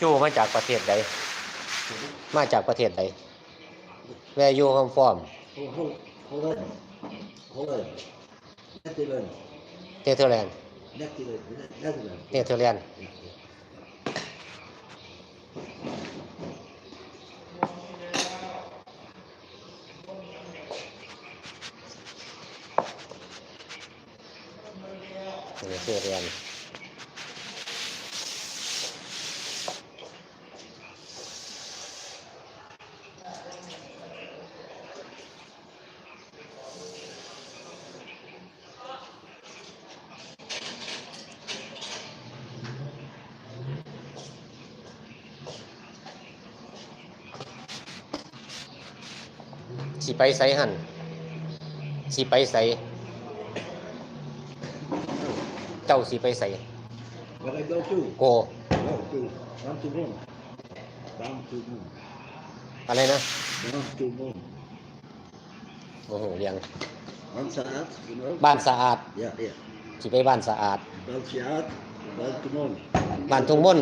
จูมาจากประเทศใดมาจากประเทศใด Where you come from Hol- Holland. Holland. Netherlands. Netherlands Netherlands. Netherlands. Netherlands Yeah, yeah. เนเธอร์แลนด์สิ ไปไสหันสิไปไสเจ้าสิไปไส Where I go to? โก Go to. Down to moon. Down to moon. อะไรนะ Down to moon. โอ้โหเรียง One saat, you know? บ้านสะอาด Yeah, yeah. สิไปบ้านสะอาด One saat, down to moon. บ้านทุ่งม่นโอ้บ้านสะอาด บ้านทุ่งม่น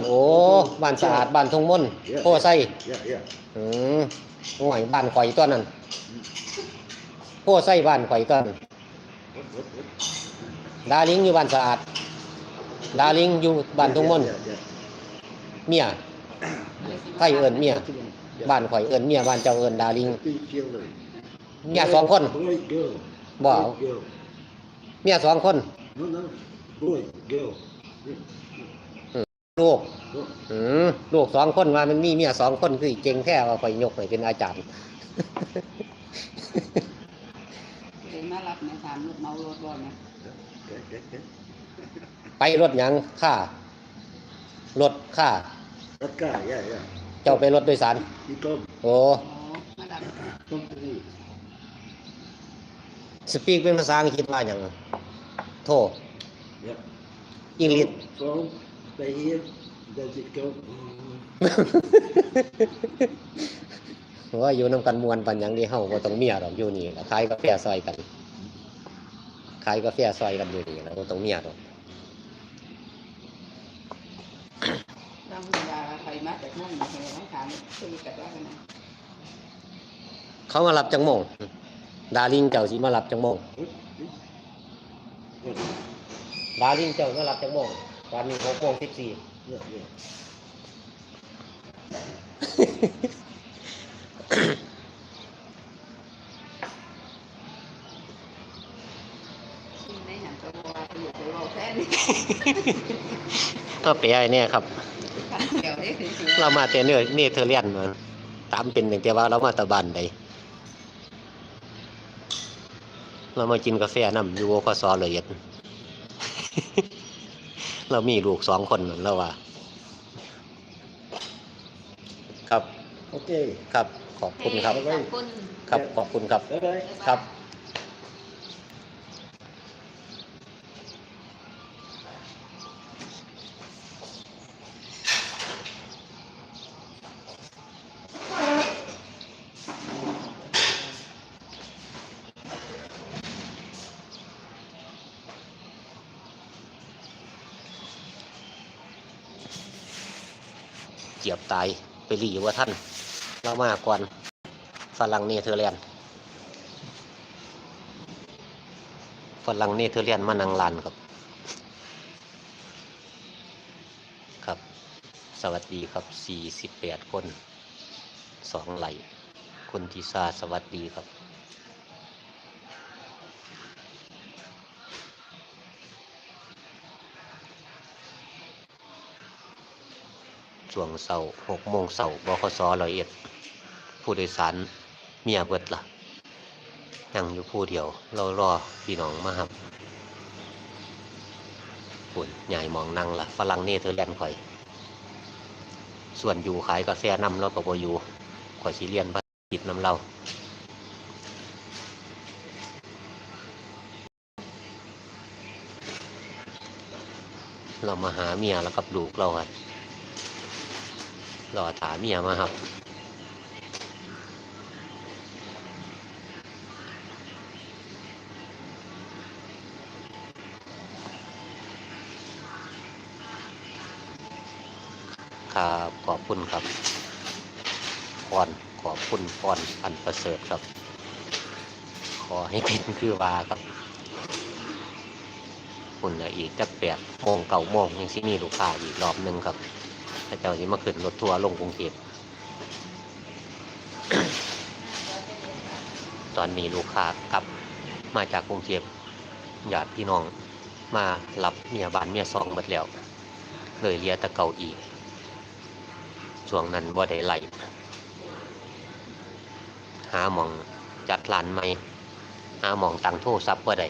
โพไส้ Yeah, yeah. อืมห่วยบ้านข่อยตัวนั้นโพไส้บ้านข่อยตัวนั้น What, what, what? ดาลิงอยู่บ้านสะอาด ดาลิงอยู่บ้านทุ่งม่น Yeah, yeah, เมียไทยเอิ้นเมีย yeah. Down to moon. Yeah. บ้านข่อยเอิ้นเมียบ้านเจ้าเอิ้นดาลิง Two children. เมียสองคน Boy, girl. บ่ Boy, girl. เมียสองคน No, no. Boy, girl. ลูก Go. อืมลูกสองคนว่ามันมีเมียสองคนคือเก่งแท้ว่าข่อยยกให้เป็นอาจารย์เดินมารับในถามรถเมารถบ่ไหม Okay, okay, okay. ไปรถหยังค่ารถค่า That guy, yeah, yeah. เจ้าไปรถโดยสาร He come, โอ้อ๋อมารับ come to me. สปีกเป็นภาษาอังกฤษว่าอย่างโท Yeah. อังกฤษ From, stay here, does it go? ว่าอยู่น้ำกันมวนปันหยังดีเฮาบ่ต้องเมียดอกอยู่นี่ล่ะขายกาแฟซอยกันขายกาแฟซอยกันอยู่นี่แล้วบ่ต้องเมียดอกเราเวลาใครมาจากมุ่งเฮต้องถามคุยกับว่ากันนะเขามารับจังโมงดาริงเจ้าสิมารับจังโมง What? What? ดาริงเจ้ามารับจังโมงตอนนี้6โมง14 Yeah, yeah. ที่ในหันตัวว่าอยู่ตัวเราแท้นี่ก็เปียไอ้เนี่ยครับขันเดียวนี่คือเรามาแต่เนื้อเนเธอร์แลนด์มาตามเป็นอย่างแต่ว่าเรามาแตะบันใดเรามากินกาแฟน้ำอยู่คสละเอียด เรามีลูกสองคนนั่นแล้วว่า ครับ Okay. ครับ ขอบคุณครับ ขอบคุณ ครับ ขอบคุณครับ Bye bye. ครับ เจียบต หลีว่าท่านเรามาก่อนฝรั่งเนเธอร์แลนด์ฝรั่งเนเธอร์แลนด์มานังลานครับ ครับ สวัสดีครับ 48 คนสองไหลคนที่ซาสวัสดีครับ ช่วงเสาร์หกโมงเสาร์บคสร้อยเอ็ดผู้โดยสารเมียเบิดละ่ะนั่งอยู่ผู้เดียวเรารอพี่น้องมาครับปุ่นใหญ่มองนั่งละ่ะฝรั่งเนเธอร์แลนด์ข่อย ส่วนอยู่ขายกาแฟนำเราก็บอยูข่อยสิเรียนภาษาอังกฤษนำเราเรามาหาเมียแล้วกับลูกเราอะ รอถาเมียมาครับครับขอบคุณครับพรขอบคุณพรอันประเสริฐครับ ขอให้เป็นคือว่าครับคุณน่ะอีกจักแปดโมงเก่าโมงยังสิมีลูกค้าอีกรอบหนึ่งครับ ถ้าเจ้าสิมาขึ้นรถทัวร์ลงกรุงเทพตอนนี้ลูกค้ากลับมาจากกรุงเทพญาติพี่น้องมารับเมียบ้านเมียซองหมดแล้ว เลยเลียตะเก่าอีกช่วงนั้นบ่ได้ไล่หาหมองจัดร้านใหม่หาหมองตังโทรศัพท์บ่ได้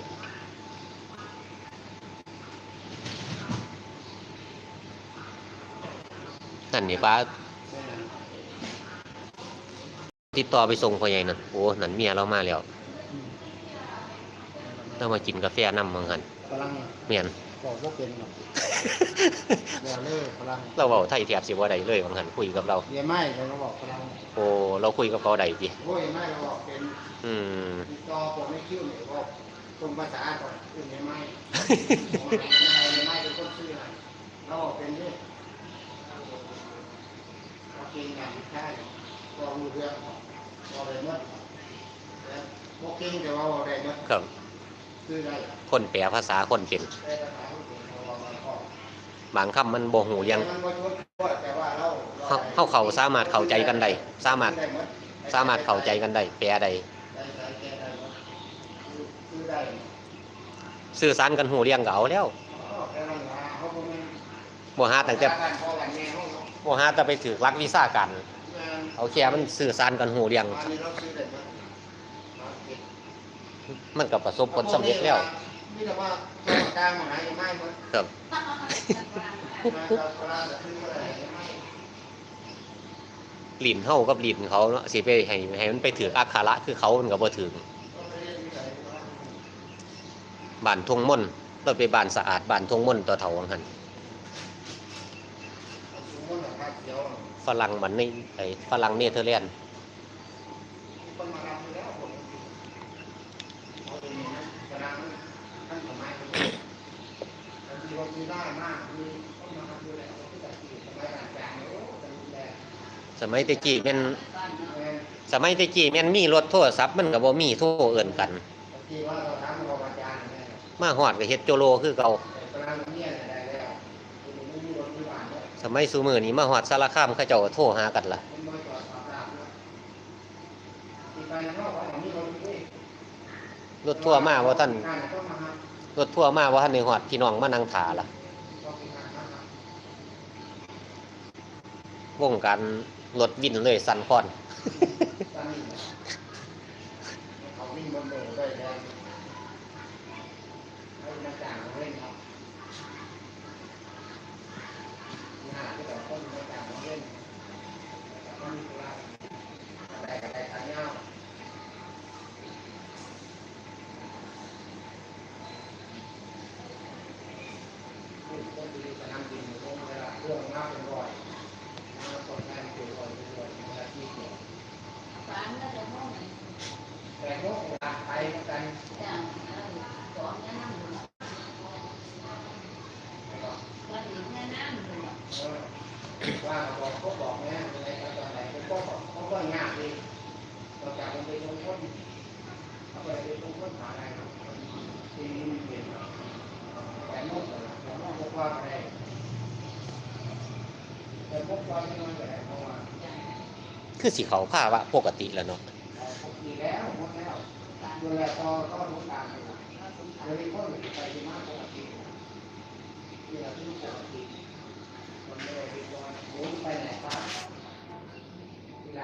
นั่นนี่ป้าติดต่อไปส่งพ่อใหญ่นั่นโอ้นั่นเมียเรามาแล้วเรามากินกาแฟน้ำมังหันพลังเมียนบอกว่าเป็นหรอกเดี๋ยวเลิกพลังเราเว้าไทยแทบสิบ่ได้เลยบางหันคุยกับเราเดี๋ยวไม่เราก็บอกพลังโอ้เราคุยกับเขาได้จิโอ้ยไม่เราบอกเป็นอืมติดต่อผมไม่คิ้วเนี่ยบอกตรงภาษาก่อนอื่นไม่ไม่ไม่ไม่เป็นคนชื่ออะไรเราบอกเป็นเนี่ยเราเก่งอย่างใช่ก็รู้เรื่องบอกอะไรเมื่อแต่พวกเก่งแต่ว่าบอกอะไรเมื่อครับคืออะไรคนแปลภาษาคนเป็นแต่ภาษาเขาเป็นเราบอกมันก็บางคำมันบ่หูเรียงมันบ่ชดแต่ว่าเราเฮาเฮาเขาสามารถเข้าใจกันได้สามารถได้หดสามารถเข้าใจกันได้แปลได้ได้ได้แก้ได้หมดคือคือได้สื่อสารกันหูเรียงก็เอาแล้วอ๋อแต่เราหาเขาบ่แม่นบ่หาตั้งแต่ บ่หาแต่ไปถือหลักวิชาการแม่นเอาแค่มันสื่อสารกันหูเรียงอันก็บประสบผลสำเร็จแล้วเจ้ากลางมาหายังไม่หมดครับมาเราปลาจะซื้ออะไรยังไม่ลิ้นเฮากับหลินเขาเนาะสิไปให้ให้มันไปถืออักขระคือเขามันก็บ่ถึงก็ไม่ได้มีอบ้านทงม่นเราไปบ้านสะอาดบ้านทงม่นตัวเฒ่าวังหัน สม ฝรั่งมันในไอ้ฝรั่งเนเธอร์แลนด์คนมาทำแล้วผมเตจีเรามีได้มากมีคนสมัยตะกี้แม่นสมัยตะกี้มันมีรถโทรศัพท์มันก็บ่มีโทรเอิ้นกันบางทีว่าเราทำเราอาจารย์เนี่ยมาฮอดก็เฮ็ดโจโลคือเก่า สมัยสูมือนี้มาหอดสารข้ามข้าเจ้าโทรหากันละ่ะรถทั่วมาว่าท่านรถทั่วมาว่าท่านในหอดพี่น้องมานังถาละ่ะวงการรถวินเลยสันคอนนะเขาวิ่งบนโบกได้แล้วให้มาจ่างเล่นครับที่หาที่เราต้นมาจ่างเล่นต้องมีเวลาอะไรอะไรกันเงา ผู้คนดีจะนำดินลงเวลาเรื่องมากเป็นร้อยมาสดงานคือร้อยเป็นร้อยเวลาที่เกี่ยวแต่พวกเวลาไปกันเออว่าบอกเขาบอกแม่อะไรกันตอนไหนเขา ก็บอกเขาก็ยากดีเราจากมันไปตรงคนเขาไปตรงคนหาอะไรที่มันเปลี่ยนแต่โน้ตแต่โน้ตพวกว่าอะไรแต่พวกว่าไม่น้อยแต่เพราะว่าคือสิเขาผ้าวะปกติแล้วเนาะปกติแล้วหมดแล้วดูแลต่อก็รู้ตามไปละเดี๋ยวนี้คนไปที่มากปกติที่เราที่ปกติมันไม่ได้เป็นวันโอ้ยไปไหนครับเวลาไม่ไปทุกมาเดือนละก็วันที่ไหนเดี๋ยวไม่มีวันเลยภาพเดียวตั้งดีๆ ท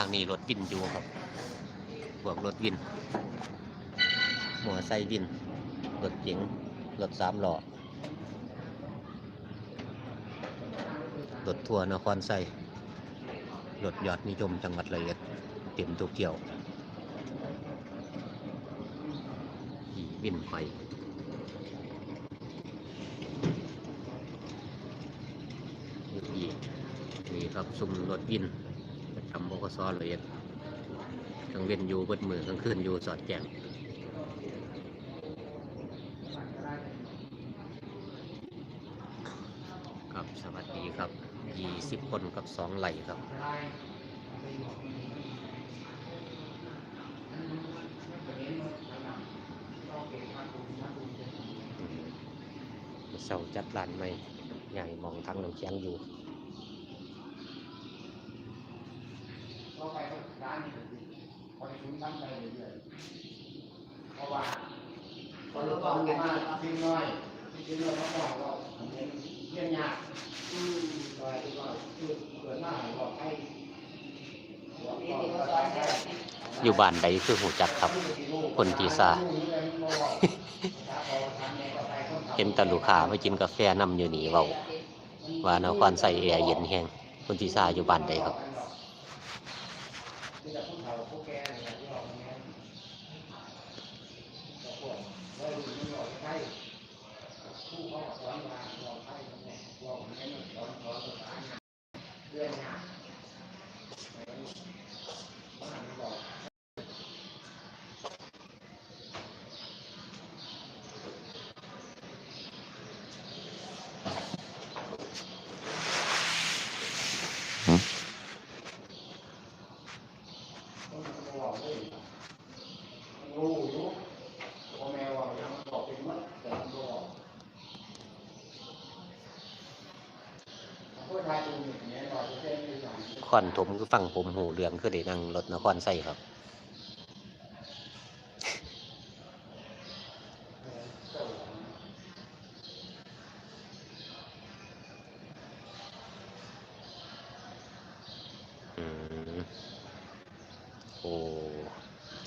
างนี้รถวินอยู่ครับพวกรถวินมอไซวิน รถเก๋ง รถสามล้อ รถทัวร์นครไซรถยอดนิยมจังหวัดละเอียดเต็มตัวเกี่ยวบินไปอีกนี่ครับซุ่มรถวินทำบจำบกนละเอียดกลางเว้นอยู่เบิดมือกลางขึ้นอยู่สอดแจงครับ สวัสดีครับ ยี่สิบคนกับสองไหลครับเสาจัดร้านใหม่ใหญ่มองทางหนองเชียงอยู่ก็ไปร้านนี้คอยคุ้นตั้งใจเรื่อยๆเพราะว่าพอเราบอกกันมาทิ้งน้อยทิ้งน้อยเขาบอกว่าเห็นเยี่ยมยาก อืม ซอยก็คือเกิดมาบอกให้บอก นี่ บอก ที่ ว่า เขาสอนเนี่ย อยู่บ้านใดคือหูจักครับ คนทีซ่าเห็นตะลูกค้ามากินกาแฟนำอยู่นี่เว้าว่านครใส่แอร์เย็นแห้งคนที่ซาอยู่บ้านใดครับ มีแต่ผู้เฒ่าผู้แก่เนี่ยที่ออกมาเนี่ยบอกว่าเฮ้ยมันออกใกล้ผู้เขาก็สอนมาออกใกล้เนี่ยบอกมันให้มันสอนสอนภาษาเนี่ยเรื่องยากบ้านมันบอก มันบอกเลยมันรู้อยู่พ่อแม่ว่ายังบอกเป็นมัดแต่มันบอกพูดไทยดูอย่างเงี้ยเราจะเต้น ดูอย่างนี้คอนถมคือฟังผมหูเรืองคือได้นั่งรถนครใส่ครับเออเจ้าของอืมโอ้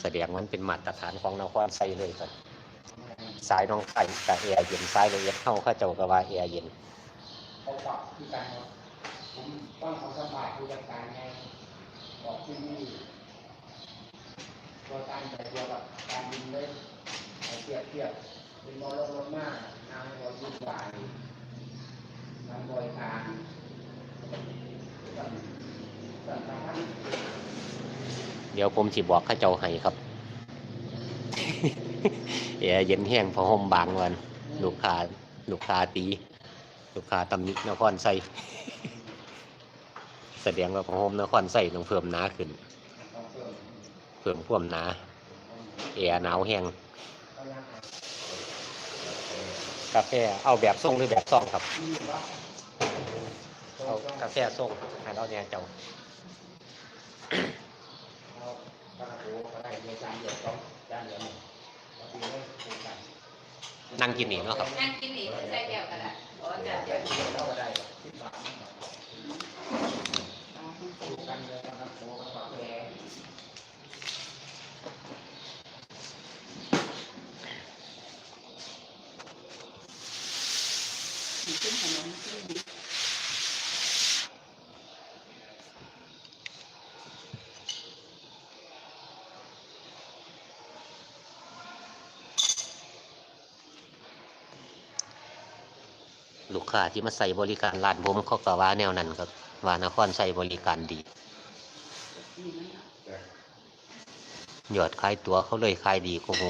แสดงมันเป็นมาตรฐานของนครใส่เลยครับสายน้องไข่กับแอร์เย็นสายละเอียดเข้าข้าเจ้าก็ว่าแอร์เย็น ต้องเอาสบายผู้จัดการไงบอกที่นี่ตัวการใจเดียวกับการบินเลยเทียบเทียบเป็นบอลลงมากนางบอลยุ่งวายนางบอยกาเดี๋ยวผมสิบอกข้าเจ้าให้ครับแอเย็นแห้งพอห่มบางวัน ลูกค้าลูกค้าตี ลูกค้าตำหนินครใส่ แสดงว่าพอห่มนครใส่ต้องเพิ่มหนาขึ้น เพิ่มพ่วมหนาแอร์หนาวแห้งกาแฟเอาแบบส่งหรือแบบซองครับเอากาแฟส่งให้เราเนี่ยเจ้านั่งกินหนีเนาะครับนั่งกินหนีใส่แก้วกันละโอ้จะเดี๋เดี๋ยยววเราก็ได้สิบบาทนะครับคู่กันเลยนะครับโอ้กระเป๋าแดง ขึ้นถนนขึ้น ลูกค้าที่มาใส่บริการร้านผมเขาก็ว่าแนวนั้นครับว่านครใส่บริการดียอดขายตัวเขาเลยขายดีกว่าห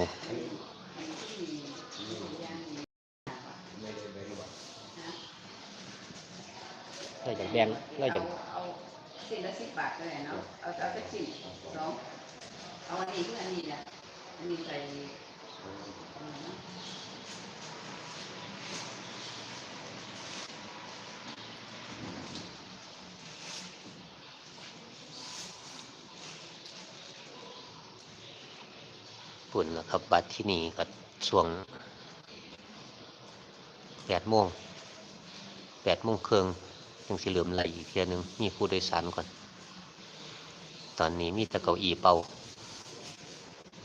เลยจากแบ่งเลยจากเอาสิ่งละสิบบาทก็ได้เนาะเอาเอาสักสิ่งสองเอาอันนี้คืออันนี้นะอันนี้ใส่ ปุ่นแล้วครับ บัตรที่นี่ก็ช่วงแปดโมงแปดโมงเครึ่งยังสิเหลือมไหลอีกเทียหนึง มีผู้โดยสารก่อน ตอนนี้มีต่เก้าอี้เป่า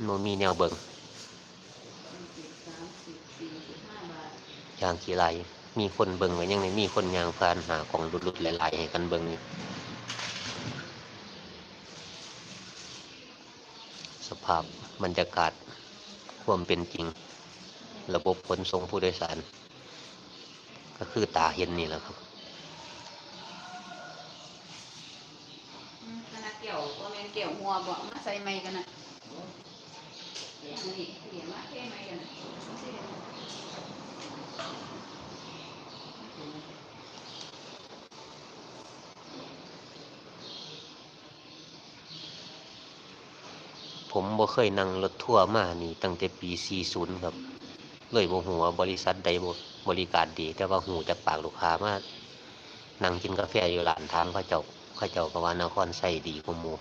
โนมีแนวเบิงสิบสามสิบสี่สิบห้าบาทยางขี่ไหลมีคนเบิงไว้ยังไงมีคนยางพานหาของหลุดๆหลายๆให้กันเบิงอ สภาพบรรยากาศความเป็นจริง ระบบขนส่งผู้โดยสาร ก็คือตาเห็นนี่แหละครับเกี่ยวหัวบ่มาใส่ไม่กันนะ ผมบ่เคยนั่งรถทัวร์มานี่ตั้งแต่ปี 40 ครับ เลยบ่หัวบริษัทใดบ่บริการดี แต่ว่าหูจากปากลูกค้ามานั่งกินกาแฟอยู่ร้านทางข้าเจ้าเขาเจ้าก็ว่านครไส่ดีกว่าหมู่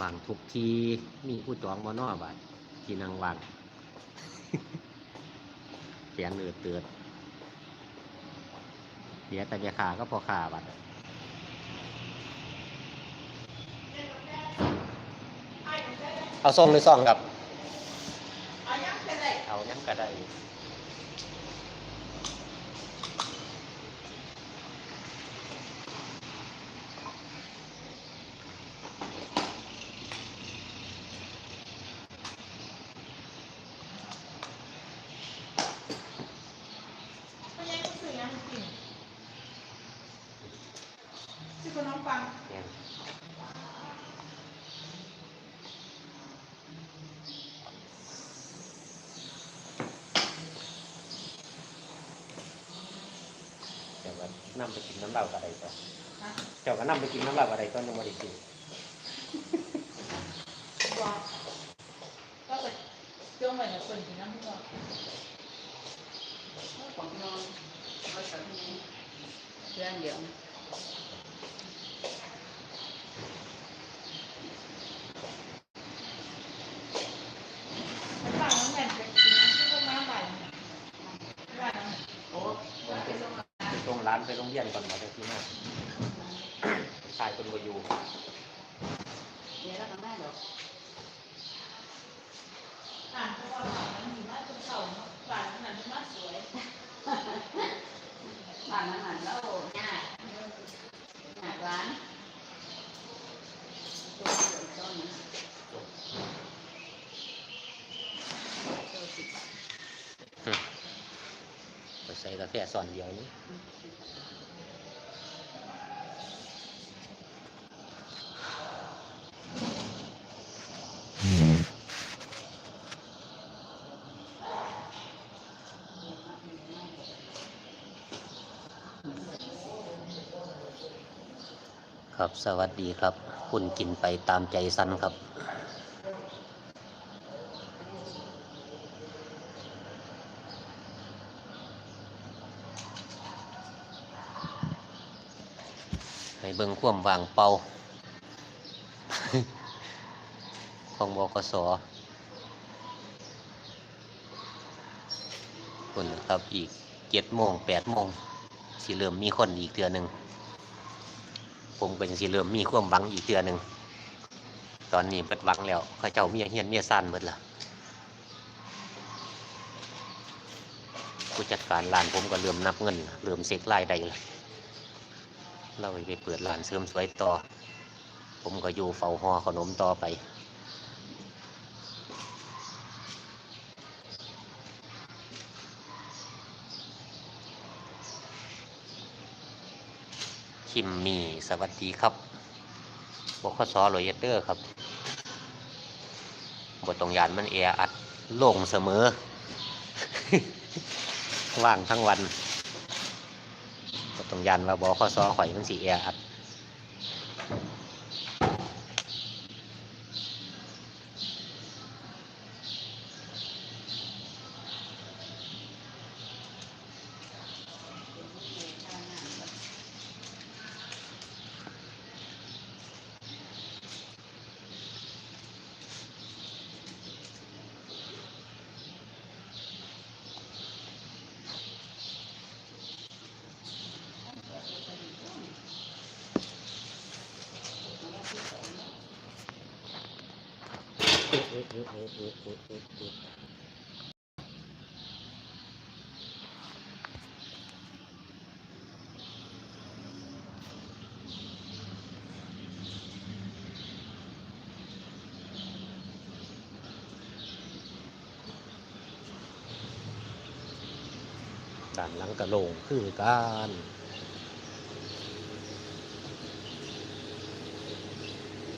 วาง ทีมีผู้จองบ่นอบาดที่นางวังเสียงเอืดเตือดเสียแต่แม่ขาก็พอขาบัดเอาส่งหรือซองครับ เอายังก็ได้ เอายังก็ได้ ไม่ใช่ก็สื่อยังจริงชื่อคนน้องฟัง เนี่ยเดี๋ยวก็นำไปกินน้ำเหล้ากับอะไรต่อ นะ เจ้าก็นำไปกินน้ำลาบอะไรตอนยังไม่ได้กินบอกก็ไปจ้องไปกับคนที่นั่งที่อกของน้องเอาสักนิดเรื่องเดียวต่างน้ำแม่นเป็นจริงนะที่พวกน้ำใบใบน้ำโอ้ไปส่งรงร้านไปโรงเรียนก่อนมาจะที่หน้าชายคนบอยู่ เดี๋ยวเราทำได้หรอก อ่านเพราะว่าหลานมันมีมากจนเข่าเนาะหลานนั้นมากสวย บ้านนั้นน่ะแล้วหน้าหน้าร้านตัวเดียวต้นนะตัวสิบบาท ไปใส่กาแฟสอนเดียวนี้ครับสวัสดีครับ คุณกินไปตามใจสันครับ เบิ่งควมวางเป่า ของบกสคุณครับอีกเจ็ดโมงแปดโมงสิเริ่มมีคนอีกเทือหนึ่งผมก็ยังสิเริ่มมีความหวังอีกเทือหนึ่งตอนนี้เปิดหวังแล้วเขาเจ้าเมียเฮียนเมียซ่านหมดละผู้จัดการร้านผมก็เริ่มนับเงินเริ่มเซ็กรายได้เลย เราไปเปิดร้านเสริมสวยต่อ ผมก็อยู่เฝ้าห่อขนมต่อไปคิมมี่สวัสดีครับบกสโรเยเตอร์ครับบทตรงยานมันแออัดโล่งเสมอ ว่างทั้งวัน ก็ต้องยันว่าบอข้อซอข่อยมันสีแออัด ด้านหลังกระโหลงคือการ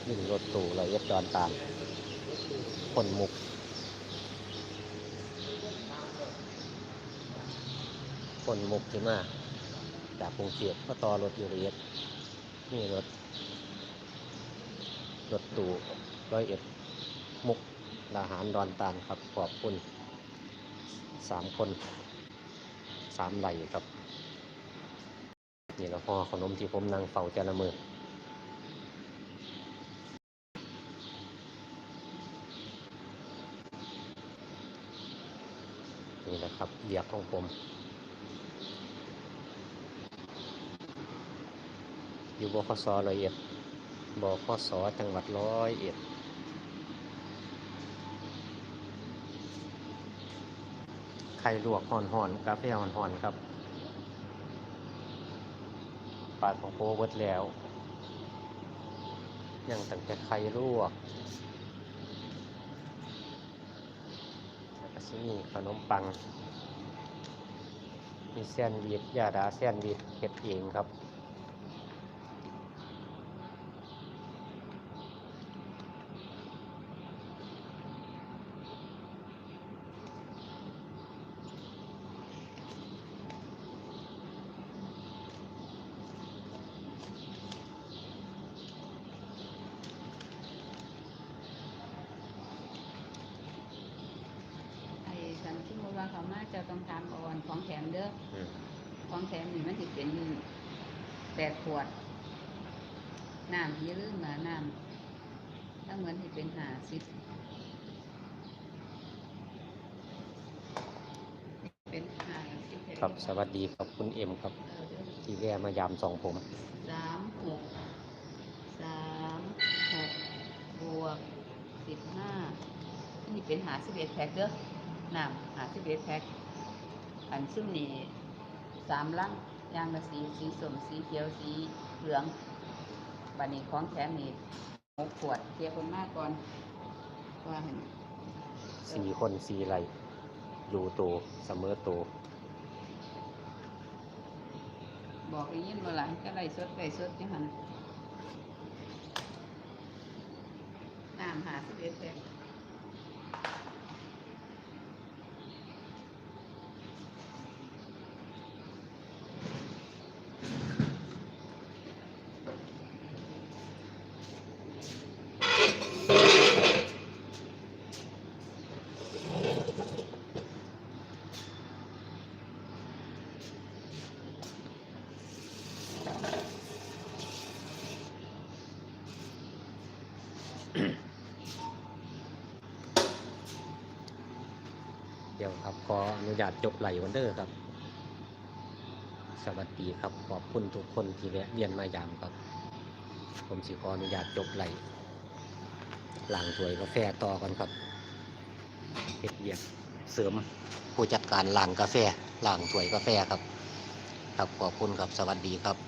วิ่งรถตู้ละเอียดจอนตามคนมุกคนมุกที่มาจากกรุงเทพก็ต่อรถอยู่ละเอียดนี่รถ รถตู้ร้อยเอ็ดมุกดาหารดอนตาลครับ ขอบคุณสามคน สามไหลครับ นี่หละพ่อขนมที่ผมนั่งเฝ้าแต่ละมือนี่แหละครับเบียกของผมอยู่บคสร้อยเอ็ดบคสจังหวัดร้อยเอ็ด ข่ลวกห่อนๆกาแฟห่อนๆครับปาดของโคเบิดแล้ว ยังตั้งแต่ไข่ลวกแล้วก็สิมีขนมปัง มีแซนด์วิชยาดาแซนด์วิชเก็บเองครับ ไอ้สันที่มว่าเขามาจะต้องทำอ่อนของแถม เด้ออืมของแถมนี่มันจะเป็นแปดขวด น้ำอย่าลืมนะน้ำถ้าเหมือนที่เป็นหาสิบเป็นหาสิบครับสวัสดีครับคุณเอ็มครับเออเด้อที่แวะมายามสองผมสามหกสามหกบวกสิบห้านี่เป็นหาสิบเอ็ดแพ็คเด้อน้ำหาสิบเอ็ดแพ็ค อันซึ่งนี่สามลังยางละสีสีส้มสีเขียวสีเหลืองบันนี้ของแถมนี่หกขวดเทียบคนมากก่อนว่าเห็นสี่คนสี่ไหลอยู่ตัวเสมอตัวบอกได้ยินบ่หลังก็ไล่สดไล่สดจังหันน้ำหาสิบเอ็ดแพ็ค ขออนุญาตจบไหลวันเดอร์ครับ สวัสดีครับ ขอบคุณทุกคนที่แวะเวียนมายามครับ ผมสิขออนุญาตจบไหลหลังถ้วยกาแฟต่อกันครับเฮ็ดเวียกเสริมผู้จัดการหลังกาแฟหลังถ้วยกาแฟครับ ครับขอบคุณครับสวัสดีครับ